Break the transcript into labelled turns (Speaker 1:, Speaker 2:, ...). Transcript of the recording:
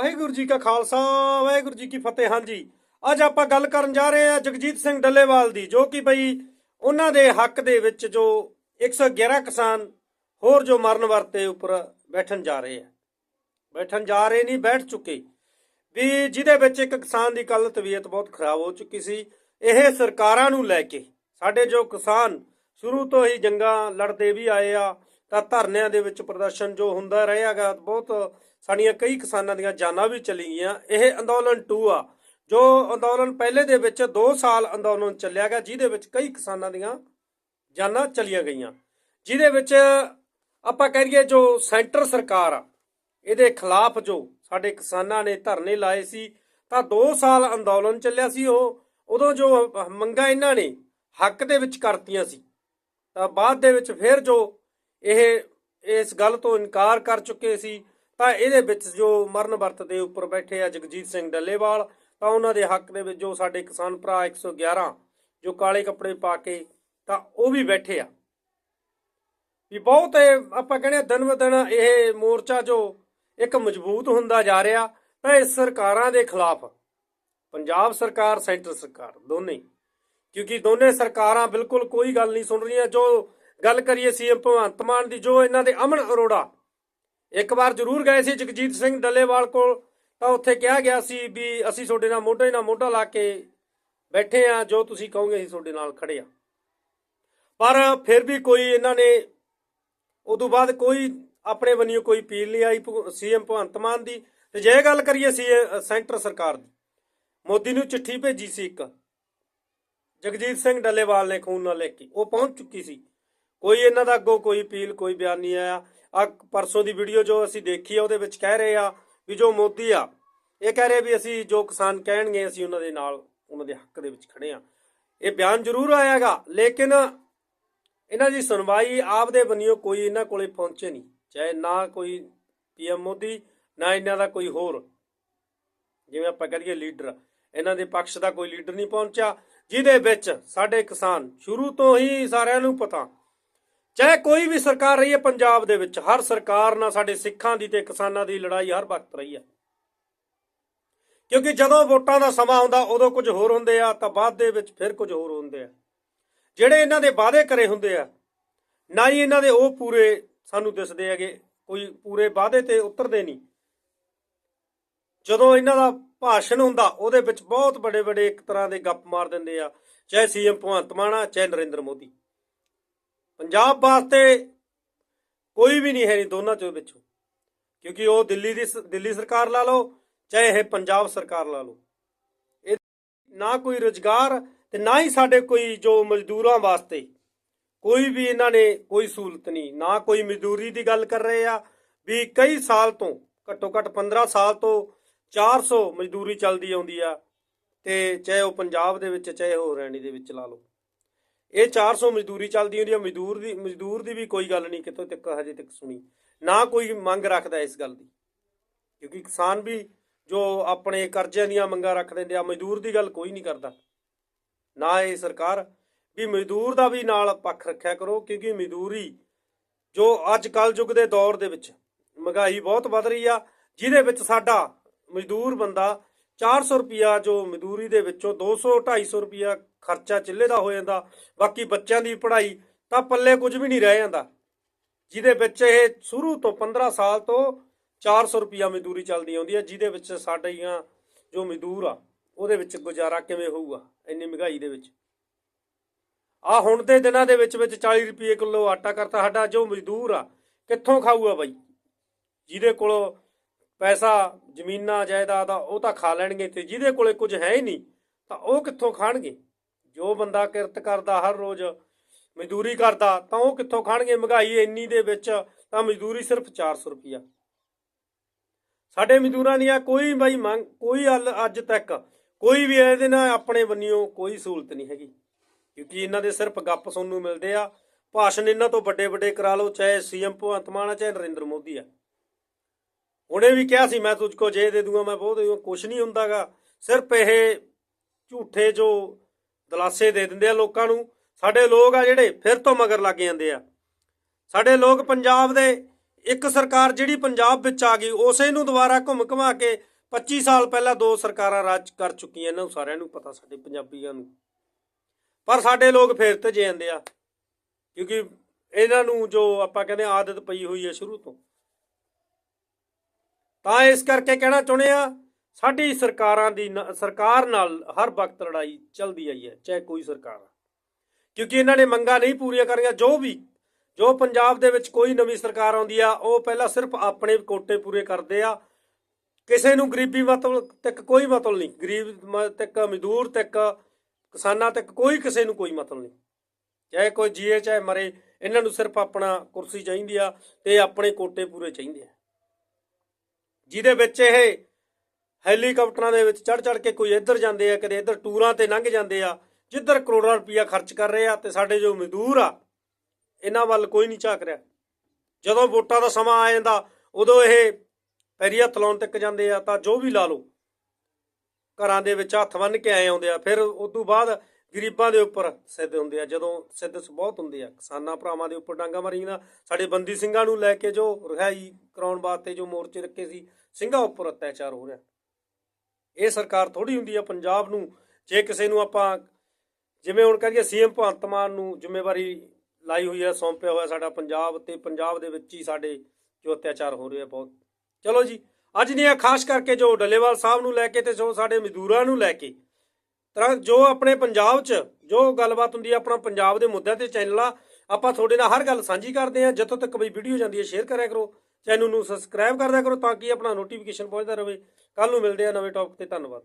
Speaker 1: ਵਾਹਿਗੁਰੂ ਜੀ ਕਾ ਖਾਲਸਾ, ਵਾਹਿਗੁਰੂ ਜੀ ਕੀ ਫਤਿਹ। ਹਾਂਜੀ, ਅੱਜ ਆਪਾਂ ਗੱਲ ਕਰਨ ਜਾ ਰਹੇ ਹਾਂ ਜਗਜੀਤ ਸਿੰਘ ਡੱਲੇਵਾਲ ਦੀ, ਜੋ ਕਿ ਬਈ ਉਹਨਾਂ ਦੇ ਹੱਕ ਦੇ ਵਿੱਚ ਜੋ 111 ਕਿਸਾਨ ਹੋਰ ਜੋ ਮਰਨ ਵਰਤੇ ਉੱਪਰ ਬੈਠਣ ਜਾ ਰਹੇ ਆ। ਬੈਠਣ ਜਾ ਰਹੇ ਨਹੀਂ, ਬੈਠ ਚੁੱਕੇ। ਵੀ ਜਿਹਦੇ ਵਿੱਚ ਇੱਕ ਕਿਸਾਨ ਦੀ ਕੱਲ ਤਬੀਅਤ ਬਹੁਤ ਖਰਾਬ ਹੋ ਚੁੱਕੀ ਸੀ, ਇਹ ਸਰਕਾਰਾਂ ਨੂੰ ਲੈ ਕੇ, ਸਾਡੇ ਜੋ ਕਿਸਾਨ ਸ਼ੁਰੂ ਤੋਂ ਹੀ ਜੰਗਾਂ ਲੜਦੇ ਵੀ ਆਏ ਆ, ਤਾਂ ਧਰਨਿਆਂ ਦੇ ਵਿੱਚ ਪ੍ਰਦਰਸ਼ਨ ਜੋ ਹੁੰਦਾ ਰਹੇਗਾ ਬਹੁਤ ਸਾਡੀਆਂ ਕਈ ਕਿਸਾਨਾਂ ਦੀਆਂ ਜਾਨਾਂ ਵੀ ਚਲੀ ਗਈਆਂ। ਇਹ ਅੰਦੋਲਨ 2 ਆ, ਜੋ ਅੰਦੋਲਨ ਪਹਿਲੇ ਦੇ ਵਿੱਚ 2 ਸਾਲ ਅੰਦੋਲਨ ਚੱਲਿਆ ਗਿਆ, ਜਿਹਦੇ ਵਿੱਚ ਕਈ ਕਿਸਾਨਾਂ ਦੀਆਂ ਜਾਨਾਂ ਚਲੀਆਂ ਗਈਆਂ। ਜਿਹਦੇ ਵਿੱਚ ਆਪਾਂ ਕਹੀਏ ਜੋ ਸੈਂਟਰ ਸਰਕਾਰ ਆ, ਇਹਦੇ ਖਿਲਾਫ ਜੋ ਸਾਡੇ ਕਿਸਾਨਾਂ ਨੇ ਧਰਨੇ ਲਾਏ ਸੀ, ਤਾਂ 2 ਸਾਲ ਅੰਦੋਲਨ ਚੱਲਿਆ ਸੀ ਉਹ। ਉਦੋਂ ਜੋ ਮੰਗਾਂ ਇਹਨਾਂ ਨੇ ਹੱਕ ਦੇ ਵਿੱਚ ਕਰਤੀਆਂ ਸੀ, ਤਾਂ ਬਾਅਦ ਦੇ ਵਿੱਚ ਫਿਰ ਜੋ ਇਹ ਇਸ ਗੱਲ ਤੋਂ ਇਨਕਾਰ ਕਰ ਚੁੱਕੇ ਸੀ ਤਾਂ ਇਹਦੇ ਵਿੱਚ ਜੋ ਮਰਨ ਵਰਤ ਦੇ ਉੱਪਰ ਬੈਠੇ ਆ ਜਗਜੀਤ ਸਿੰਘ ਡੱਲੇਵਾਲ, ਤਾਂ ਉਹਨਾਂ ਦੇ ਹੱਕ ਦੇ ਵਿੱਚ ਜੋ ਸਾਡੇ ਕਿਸਾਨ ਭਰਾ 111 ਜੋ ਕਾਲੇ ਕੱਪੜੇ ਪਾ ਕੇ, ਤਾਂ ਉਹ ਵੀ ਬੈਠੇ ਆ। ਵੀ ਬਹੁਤ ਆਪਾਂ ਕਹਿੰਦੇ ਦਿਨ ਬ ਦਿਨ ਇਹ ਮੋਰਚਾ ਜੋ ਇੱਕ ਮਜ਼ਬੂਤ ਹੁੰਦਾ ਜਾ ਰਿਹਾ, ਤਾਂ ਇਸ ਸਰਕਾਰਾਂ ਦੇ ਖਿਲਾਫ, ਪੰਜਾਬ ਸਰਕਾਰ, ਸੈਂਟਰ ਸਰਕਾਰ, ਦੋਨੇ ਕਿਉਂਕਿ ਦੋਨੇ ਸਰਕਾਰਾਂ ਬਿਲਕੁਲ ਕੋਈ ਗੱਲ ਨਹੀਂ ਸੁਣ ਰਹੀਆਂ, ਜੋ ਗੱਲ ਕਰੀਏ ਸੀਐਮ ਭਗਵੰਤ ਮਾਨ ਦੀ, ਜੋ ਇਹਨਾਂ ਦੇ ਅਮਨ ਅਰੋੜਾ ਇੱਕ ਵਾਰ ਜ਼ਰੂਰ ਗਏ ਸੀ ਜਗਜੀਤ ਸਿੰਘ ਡੱਲੇਵਾਲ ਕੋਲ, ਤਾਂ ਉੱਥੇ ਕਿਹਾ ਗਿਆ ਸੀ ਵੀ ਅਸੀਂ ਤੁਹਾਡੇ ਨਾਲ ਮੋਢੇ ਨਾਲ ਮੋਢਾ ਲਾ ਕੇ ਬੈਠੇ ਆ ਜੋ ਤੁਸੀਂ ਕਹੋਗੇ ਅਸੀਂ ਤੁਹਾਡੇ ਨਾਲ ਖੜੇ ਆ ਪਰ ਫਿਰ ਵੀ ਕੋਈ ਇਹਨਾਂ ਨੇ ਉਦੋਂ ਬਾਅਦ ਕੋਈ ਆਪਣੇ ਵੱਲੋਂ ਕੋਈ ਅਪੀਲ ਨਹੀਂ ਆਈ ਸੀਐਮ ਭਗਵੰਤ ਮਾਨ ਦੀ। ਤੇ ਜੇ ਗੱਲ ਕਰੀਏ ਸੀ ਸੈਂਟਰ ਸਰਕਾਰ ਦੀ, ਮੋਦੀ ਨੂੰ ਚਿੱਠੀ ਭੇਜੀ ਸੀ ਇੱਕ। ਜਗਜੀਤ ਸਿੰਘ ਡੱਲੇਵਾਲ ਨੇ ਖੂਨ ਨਾਲ ਲਿਖ ਕੇ, ਉਹ ਪਹੁੰਚ ਚੁੱਕੀ ਸੀ। ਕੋਈ ਇਹਨਾਂ ਦਾ ਅੱਗੋਂ ਕੋਈ ਅਪੀਲ, ਕੋਈ ਬਿਆਨ ਨਹੀਂ ਆਇਆ। ਆ ਪਰਸੋਂ ਦੀ ਵੀਡੀਓ ਜੋ ਅਸੀਂ ਦੇਖੀ ਆ, ਉਹਦੇ ਵਿੱਚ ਕਹਿ ਰਹੇ ਆ ਵੀ ਜੋ ਮੋਦੀ ਆ, ਇਹ ਕਹਿ ਰਹੇ ਵੀ ਅਸੀਂ ਜੋ ਕਿਸਾਨ ਕਹਿਣਗੇ, ਅਸੀਂ ਉਹਨਾਂ ਦੇ ਨਾਲ, ਉਹਨਾਂ ਦੇ ਹੱਕ ਦੇ ਵਿੱਚ ਖੜੇ ਆ। ਇਹ ਬਿਆਨ ਜ਼ਰੂਰ ਆਇਆਗਾ, ਲੇਕਿਨ ਇਹਨਾਂ ਦੀ ਸੁਣਵਾਈ ਆਪਦੇ ਬੰਨਿਓ ਕੋਈ ਇਹਨਾਂ ਕੋਲੇ ਪਹੁੰਚੇ ਨਹੀਂ, ਚਾਹੇ ਨਾ ਕੋਈ ਪੀਐਮ ਮੋਦੀ, ਨਾ ਇਹਨਾਂ ਦਾ ਕੋਈ ਹੋਰ। ਜਿਵੇਂ ਆਪਾਂ ਕਹੀਏ ਲੀਡਰ, ਇਹਨਾਂ ਦੇ ਪੱਖ ਦਾ ਕੋਈ ਲੀਡਰ ਨਹੀਂ ਪਹੁੰਚਿਆ, ਜਿਹਦੇ ਵਿੱਚ ਸਾਡੇ ਕਿਸਾਨ ਸ਼ੁਰੂ ਤੋਂ ਹੀ ਸਾਰਿਆਂ ਨੂੰ ਪਤਾ ਚਾਹੇ ਕੋਈ ਵੀ ਸਰਕਾਰ ਰਹੀ ਹੈ ਪੰਜਾਬ ਦੇ ਵਿੱਚ, ਹਰ ਸਰਕਾਰ ਨਾਲ ਸਾਡੇ ਸਿੱਖਾਂ ਦੀ ਤੇ ਕਿਸਾਨਾਂ ਦੀ ਲੜਾਈ ਹਰ ਵਕਤ ਰਹੀ ਹੈ। ਕਿਉਂਕਿ ਜਦੋਂ ਵੋਟਾਂ ਦਾ ਸਮਾਂ ਆਉਂਦਾ, ਉਦੋਂ ਕੁਝ ਹੋਰ ਹੁੰਦੇ ਆ, ਤਾਂ ਬਾਅਦ ਦੇ ਵਿੱਚ ਫਿਰ ਕੁਝ ਹੋਰ ਹੁੰਦੇ ਆ। ਜਿਹੜੇ ਇਹਨਾਂ ਦੇ ਵਾਅਦੇ ਕਰੇ ਹੁੰਦੇ ਆ, ਨਾ ਹੀ ਇਹਨਾਂ ਦੇ ਉਹ ਪੂਰੇ ਸਾਨੂੰ ਦਿਸਦੇ ਹੈਗੇ, ਕੋਈ ਪੂਰੇ ਵਾਅਦੇ ਤੇ ਉਤਰਦੇ ਨਹੀਂ। ਜਦੋਂ ਇਹਨਾਂ ਦਾ ਭਾਸ਼ਣ ਹੁੰਦਾ, ਉਹਦੇ ਵਿੱਚ ਬਹੁਤ ਵੱਡੇ ਵੱਡੇ ਇੱਕ ਤਰ੍ਹਾਂ ਦੇ ਗੱਪ ਮਾਰ ਦਿੰਦੇ ਆ, ਚਾਹੇ ਸੀਐਮ ਭਗਵੰਤ ਮਾਨ ਆ, ਚਾਹੇ ਨਰਿੰਦਰ ਮੋਦੀ। ਪੰਜਾਬ ਵਾਸਤੇ ਕੋਈ ਵੀ ਨਹੀਂ ਹੈ ਨਹੀਂ ਦੋਨਾਂ ਚੋਂ ਵਿੱਚੋਂ ਕਿਉਂਕਿ ਉਹ ਦਿੱਲੀ ਦੀ ਸ- ਦਿੱਲੀ ਸਰਕਾਰ ਲਾ ਲਓ, ਚਾਹੇ ਇਹ ਪੰਜਾਬ ਸਰਕਾਰ ਲਾ ਲਓ। ਇਹ ਨਾ ਕੋਈ ਰੁਜ਼ਗਾਰ ਤੇ ਨਾ ਹੀ ਸਾਡੇ ਕੋਈ ਜੋ ਮਜ਼ਦੂਰਾਂ ਵਾਸਤੇ ਕੋਈ ਵੀ ਇਹਨਾਂ ਨੇ ਕੋਈ ਸਹੂਲਤ ਨਹੀਂ। ਨਾ ਕੋਈ ਮਜ਼ਦੂਰੀ ਦੀ ਗੱਲ ਕਰ ਰਹੇ ਆ ਵੀ ਕਈ ਸਾਲ ਤੋਂ, ਘੱਟੋ ਘੱਟ 15 ਸਾਲ ਤੋਂ 400 ਮਜ਼ਦੂਰੀ ਚੱਲਦੀ ਆਉਂਦੀ ਆ ਤੇ ਚਾਹੇ ਉਹ ਪੰਜਾਬ ਦੇ ਵਿੱਚ, ਚਾਹੇ ਉਹ ਹਰਿਆਣੇ ਦੇ ਵਿੱਚ ਲਾ ਲਓ। ਇਹ 400 ਮਜ਼ਦੂਰੀ ਚੱਲਦੀ ਹੁੰਦੀ ਹੈ ਮਜ਼ਦੂਰ ਦੀ ਮਜ਼ਦੂਰ ਦੀ ਵੀ ਕੋਈ ਗੱਲ ਨਹੀਂ, ਕਿਤੋਂ ਤੱਕ ਹਜੇ ਤੱਕ ਸੁਣੀ। ਨਾ ਕੋਈ ਮੰਗ ਰੱਖਦਾ ਇਸ ਗੱਲ ਦੀ। ਕਿਉਂਕਿ ਕਿਸਾਨ ਵੀ ਜੋ ਆਪਣੇ ਕਰਜ਼ਿਆਂ ਦੀਆਂ ਮੰਗਾਂ ਰੱਖ ਦਿੰਦੇ ਆ, ਮਜ਼ਦੂਰ ਦੀ ਗੱਲ ਕੋਈ ਨਹੀਂ ਕਰਦਾ। ਨਾ ਇਹ ਸਰਕਾਰ ਵੀ ਮਜ਼ਦੂਰ ਦਾ ਵੀ ਨਾਲ ਪੱਖ ਰੱਖਿਆ ਕਰੋ, ਕਿਉਂਕਿ ਮਜ਼ਦੂਰੀ ਜੋ ਅੱਜ ਕੱਲ ਯੁੱਗ ਦੇ ਦੌਰ ਦੇ ਵਿੱਚ ਮਹਿੰਗਾਈ ਬਹੁਤ ਵੱਧ ਰਹੀ ਆ, ਜਿਹਦੇ ਵਿੱਚ ਸਾਡਾ ਮਜ਼ਦੂਰ ਬੰਦਾ 400 ਰੁਪਿਆ ਜੋ ਮਜ਼ਦੂਰੀ ਦੇ ਵਿੱਚੋਂ 200 250 ਰੁਪਿਆ ਖਰਚਾ ਚਿੱਲੇ ਦਾ ਹੋ ਜਾਂਦਾ। ਬਾਕੀ ਬੱਚਿਆਂ ਦੀ ਪੜ੍ਹਾਈ ਤਾਂ ਪੱਲੇ ਕੁਝ ਵੀ ਨਹੀਂ ਰਹਿ ਜਾਂਦਾ। ਜਿਹਦੇ ਵਿੱਚ ਇਹ ਸ਼ੁਰੂ ਤੋਂ 15 ਸਾਲ ਤੋਂ 400 ਰੁਪਿਆ ਮਜ਼ਦੂਰੀ ਚੱਲਦੀ ਆਉਂਦੀ ਹੈ, ਜਿਹਦੇ ਵਿੱਚ ਸਾਡੀਆਂ ਜੋ ਮਜ਼ਦੂਰ ਆ, ਉਹਦੇ ਵਿੱਚ ਗੁਜ਼ਾਰਾ ਕਿਵੇਂ ਹੋਊਗਾ, ਇੰਨੀ ਮਹਿੰਗਾਈ ਦੇ ਵਿੱਚ। ਆ ਹੁਣ ਦੇ ਦਿਨਾਂ ਦੇ ਵਿੱਚ ਵਿੱਚ 40 ਰੁਪਏ ਕਿਲੋ ਆਟਾ ਕਰਤਾ ਸਾਡਾ, ਜੋ ਮਜ਼ਦੂਰ ਆ, ਕਿੱਥੋਂ ਖਾਊਗਾ ਬਾਈ? ਜਿਹਦੇ ਕੋਲ ਪੈਸਾ, ਜ਼ਮੀਨਾਂ, ਜਾਇਦਾਦ ਆ, ਉਹ ਤਾਂ ਖਾ ਲੈਣਗੇ ਤੇ ਜਿਹਦੇ ਕੋਲੇ ਕੁਝ ਹੈ ਹੀ ਨਹੀਂ, ਤਾਂ ਉਹ ਕਿੱਥੋਂ ਖਾਣਗੇ? ਜੋ ਬੰਦਾ ਕਿਰਤ ਕਰਦਾ ਹਰ ਰੋਜ਼, ਮਜ਼ਦੂਰੀ ਕਰਦਾ, ਤਾਂ ਉਹ ਕਿੱਥੋਂ ਖਾਣਗੇ? ਮਹਿੰਗਾਈ ਇੰਨੀ ਦੇ ਵਿੱਚ, ਤਾਂ ਮਜ਼ਦੂਰੀ ਸਿਰਫ 400 ਰੁਪਿਆ ਸਾਡੇ ਮਜ਼ਦੂਰਾਂ ਦੀਆਂ ਕੋਈ ਬਾਈ ਮੰਗ, ਕੋਈ ਹੱਲ ਅੱਜ ਤੱਕ, ਕੋਈ ਵੀ ਇਹਦੇ ਨਾਲ ਆਪਣੇ ਬੰਨਿਓ ਕੋਈ ਸਹੂਲਤ ਨਹੀਂ ਹੈਗੀ। ਕਿਉਂਕਿ ਇਹਨਾਂ ਦੇ ਸਿਰਫ ਗੱਪ ਸੁਣਨ ਨੂੰ ਮਿਲਦੇ ਆ, ਭਾਸ਼ਣ ਇਹਨਾਂ ਤੋਂ ਵੱਡੇ ਵੱਡੇ ਕਰਾ ਲਓ, ਚਾਹੇ ਸੀਐਮ ਭਗਵੰਤ ਮਾਨ ਆ, ਚਾਹੇ ਨਰਿੰਦਰ ਮੋਦੀ ਆ। ਉਹਨੇ ਵੀ ਕਿਹਾ ਸੀ, ਮੈਂ ਤੁਝ ਕੋ ਜੇ ਦੇ ਦੂੰਗਾ, ਮੈਂ ਬਹੁਤ ਦੇ ਦੂੰਗਾ ਕੁਝ ਨਹੀਂ ਹੁੰਦਾਗਾ। ਸਿਰਫ ਇਹ ਝੂਠੇ ਜੋ ਦਲਾਸੇ ਦੇ ਦਿੰਦੇ ਆ ਲੋਕਾਂ ਨੂੰ, ਸਾਡੇ ਲੋਕ ਆ ਜਿਹੜੇ ਫਿਰ ਤੋਂ ਮਗਰ ਲੱਗ ਜਾਂਦੇ ਆ। ਸਾਡੇ ਲੋਕ ਪੰਜਾਬ ਦੇ, ਇੱਕ ਸਰਕਾਰ ਜਿਹੜੀ ਪੰਜਾਬ ਵਿੱਚ ਆ ਗਈ, ਉਸੇ ਨੂੰ ਦੁਬਾਰਾ ਘੁੰਮ ਘੁਮਾ ਕੇ 25 ਸਾਲ ਪਹਿਲਾਂ ਦੋ ਸਰਕਾਰਾਂ ਰਾਜ ਕਰ ਚੁੱਕੀਆਂ ਇਹਨਾਂ ਨੂੰ ਸਾਰਿਆਂ ਨੂੰ ਪਤਾ, ਸਾਡੇ ਪੰਜਾਬੀਆਂ ਨੂੰ। ਪਰ ਸਾਡੇ ਲੋਕ ਫੇਰ ਤੇ ਜੇ ਜਾਂਦੇ ਆ, ਕਿਉਂਕਿ ਇਹਨਾਂ ਨੂੰ ਜੋ ਆਪਾਂ ਕਹਿੰਦੇ ਆਦਤ ਪਈ ਹੋਈ ਹੈ ਸ਼ੁਰੂ ਤੋਂ। ਤਾਂ ਇਸ ਕਰਕੇ ਕਹਿਣਾ ਚਾਹੁੰਦੇ ਆ, ਸਾਡੀ ਸਰਕਾਰਾਂ ਦੀ ਨ- ਸਰਕਾਰ ਨਾਲ ਹਰ ਵਕਤ ਲੜਾਈ ਚੱਲਦੀ ਆਈ ਹੈ, ਚਾਹੇ ਕੋਈ ਸਰਕਾਰ ਕਿਉਂਕਿ ਇਹਨਾਂ ਨੇ ਮੰਗਾਂ ਨਹੀਂ ਪੂਰੀਆਂ ਕਰੀਆਂ ਜੋ ਵੀ, ਜੋ ਪੰਜਾਬ ਦੇ ਵਿੱਚ ਕੋਈ ਨਵੀਂ ਸਰਕਾਰ ਆਉਂਦੀ ਆ, ਉਹ ਪਹਿਲਾਂ ਸਿਰਫ ਆਪਣੇ ਕੋਟੇ ਪੂਰੇ ਕਰਦੇ ਆ। ਕਿਸੇ ਨੂੰ ਗਰੀਬੀ ਮਤਲਬ ਤੱਕ ਕੋਈ ਮਤਲਬ ਨਹੀਂ, ਗਰੀਬ ਮ- ਤੱਕ ਮਜ਼ਦੂਰ ਤੱਕ, ਕਿਸਾਨਾਂ ਤੱਕ ਕੋਈ ਕਿਸੇ ਨੂੰ ਕੋਈ ਮਤਲਬ ਨਹੀਂ। ਚਾਹੇ ਕੋਈ ਜੀਏ, ਚਾਹੇ ਮਰੇ, ਇਹਨਾਂ ਨੂੰ ਸਿਰਫ ਆਪਣਾ ਕੁਰਸੀ ਚਾਹੀਦੀ ਆ ਤੇ ਆਪਣੇ ਕੋਟੇ ਪੂਰੇ ਚਾਹੀਦੇ ਆ। ਜਿਹਦੇ ਵਿੱਚ ਇਹ ਹੈਲੀਕਾਪਟਰਾਂ ਦੇ ਵਿੱਚ ਚੜ ਚੜ ਕੇ ਕੋਈ ਇੱਧਰ ਜਾਂਦੇ ਆ, ਕਦੇ ਇੱਧਰ ਟੂਰਾਂ ਤੇ ਲੰਘ ਜਾਂਦੇ ਆ, ਜਿੱਧਰ ਕਰੋੜਾਂ ਰੁਪਈਆ ਖਰਚ ਕਰ ਰਹੇ ਆ ਤੇ ਸਾਡੇ ਜੋ ਮਜ਼ਦੂਰ ਆ, ਇਹਨਾਂ ਵੱਲ ਕੋਈ ਨਹੀਂ ਝਾਕ ਰਿਹਾ। ਜਦੋਂ ਵੋਟਾਂ ਦਾ ਸਮਾਂ ਆ ਜਾਂਦਾ, ਉਦੋਂ ਇਹ ਪੈਰੀ ਹੱਥ ਲਾਉਣ ਤੱਕ ਜਾਂਦੇ ਆ, ਤਾਂ ਜੋ ਵੀ ਲਾ ਲਓ, ਘਰਾਂ ਦੇ ਵਿੱਚ ਹੱਥ ਬੰਨ ਕੇ ਆਏ ਆਉਂਦੇ ਆ, ਫਿਰ ਉਸ ਤੋਂ ਬਾਅਦ ਗਰੀਬਾਂ ਦੇ ਉੱਪਰ ਸਿੱਧ ਹੁੰਦੇ ਆ, ਜਦੋਂ ਸਿੱਧ ਬਹੁਤ ਹੁੰਦੇ ਆ। ਕਿਸਾਨਾਂ ਭਰਾਵਾਂ ਦੇ ਉੱਪਰ ਡਾਂਗਾ ਮਾਰੀਆਂ ਸਾਡੇ ਬੰਦੀ ਸਿੰਘਾਂ ਨੂੰ ਲੈ ਕੇ ਜੋ ਰਿਹਾਈ ਕਰਾਉਣ ਵਾਸਤੇ ਜੋ ਮੋਰਚੇ ਰੱਖੇ ਸੀ, ਸਿੰਘਾਂ ਉੱਪਰ ਅਤਿਆਚਾਰ ਹੋ ਰਿਹਾ। ਇਹ ਸਰਕਾਰ ਥੋੜੀ ਹੁੰਦੀ ਆ, ਪੰਜਾਬ ਨੂੰ। ਜੇ ਕਿਸੇ ਨੂੰ ਆਪਾਂ ਜਿਵੇਂ ਹੁਣ ਕਹੀਏ ਸੀਐਮ ਭਗਵੰਤ ਮਾਨ ਨੂੰ ਜ਼ਿੰਮੇਵਾਰੀ ਲਾਈ ਹੋਈ ਹੈ ਸੌਂਪਿਆ ਹੋਇਆ ਸਾਡਾ ਪੰਜਾਬ ਤੇ ਪੰਜਾਬ ਦੇ ਵਿੱਚ ਹੀ ਸਾਡੇ ਜੋ ਅਤਿਆਚਾਰ ਹੋ ਰਿਹਾ ਬਹੁਤ। ਚਲੋ ਜੀ, ਅੱਜ ਦੀਆਂ ਖਾਸ ਕਰਕੇ ਜੋ ਡੱਲੇਵਾਲ ਸਾਹਿਬ ਨੂੰ ਲੈ ਕੇ ਤੇ ਜੋ ਸਾਡੇ ਮਜ਼ਦੂਰਾਂ ਨੂੰ ਲੈ ਕੇ ਤਰ੍ਹਾਂ ਜੋ ਆਪਣੇ ਪੰਜਾਬ 'ਚ, ਜੋ ਗੱਲਬਾਤ ਹੁੰਦੀ ਹੈ ਆਪਣਾ ਪੰਜਾਬ ਦੇ ਮੁੱਦਿਆਂ ਤੇ ਚੈਨਲ ਆ, ਆਪਾਂ ਤੁਹਾਡੇ ਨਾਲ ਹਰ ਗੱਲ ਸਾਂਝੀ ਕਰਦੇ ਹਾਂ, ਜਦੋਂ ਤੱਕ ਬਈ ਵੀਡੀਓ ਜਾਂਦੀ ਹੈ ਸ਼ੇਅਰ ਕਰਿਆ ਕਰੋ ਚੈਨਲ ਨੂੰ ਸਬਸਕ੍ਰਾਈਬ ਕਰਦਿਆ ਕਰੋ ਤਾਂ ਕਿ ਆਪਣਾ ਨੋਟੀਫਿਕੇਸ਼ਨ ਪਹੁੰਚਦਾ ਰਹੇ। ਕੱਲ ਨੂੰ ਮਿਲਦੇ ਆ ਨਵੇਂ ਟੌਪਿਕ ਤੇ, ਧੰਨਵਾਦ।